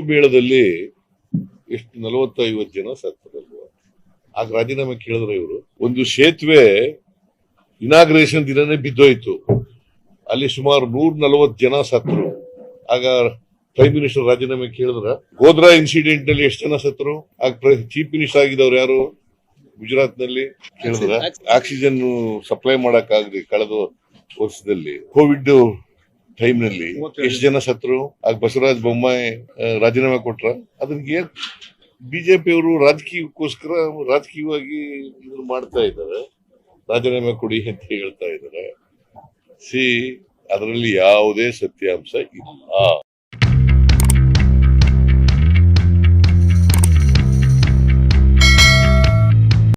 ಮೇಳದಲ್ಲಿ ಎಷ್ಟು ನಲವತ್ತೈವತ್ತು ಜನ ಸತ್ತರಲ್ವ? ಆಗ ರಾಜೀನಾಮೆ ಕೇಳಿದ್ರೆ ಇವರು ಒಂದು ಸೇತುವೆ ಇನಾಗ್ರೇಷನ್ ದಿನನೇ ಬಿದ್ದೋಯ್ತು. ಅಲ್ಲಿ ಸುಮಾರು ನೂರ ನಲವತ್ತು ಜನ ಸತ್ತರು. ಆಗ ಪ್ರೈಮ್ ಮಿನಿಸ್ಟರ್ ರಾಜೀನಾಮೆ ಕೇಳಿದ್ರ ಗೋದ್ರಾ ಇನ್ಸಿಡೆಂಟ್ನಲ್ಲಿ ಎಷ್ಟು ಜನ ಸತ್ತರು? ಆಗ ಚೀಫ್ ಮಿನಿಸ್ಟರ್ ಆಗಿದ್ದವ್ರು ಯಾರು? ಗುಜರಾತ್ನಲ್ಲಿ ಕೇಳಿದ್ರ ಆಕ್ಸಿಜನ್ ಸಪ್ಲೈ ಮಾಡಕ್ ಆಗ್ಲಿ ಕಳೆದ ವರ್ಷದಲ್ಲಿ. ಕೋವಿಡ್ ಟೈಮ್ನಲ್ಲಿ ಎಷ್ಟು ಜನ ಸತ್ರು ಆಗ ಬಸವರಾಜ ಬೊಮ್ಮಾಯಿ ರಾಜೀನಾಮೆ ಕೊಟ್ರ. ಅದನ್ಗೆ ಬಿಜೆಪಿ ಅವರು ರಾಜಕೀಯಕ್ಕೋಸ್ಕರ ರಾಜಕೀಯವಾಗಿ ಮಾಡ್ತಾ ಇದ್ದಾರೆ. ರಾಜೀನಾಮೆ ಕೊಡಿ ಅಂತ ಹೇಳ್ತಾ ಇದ್ದಾರೆ. ಸಿ ಅದರಲ್ಲಿ ಯಾವುದೇ ಸತ್ಯಾಂಶ ಇಲ್ಲ.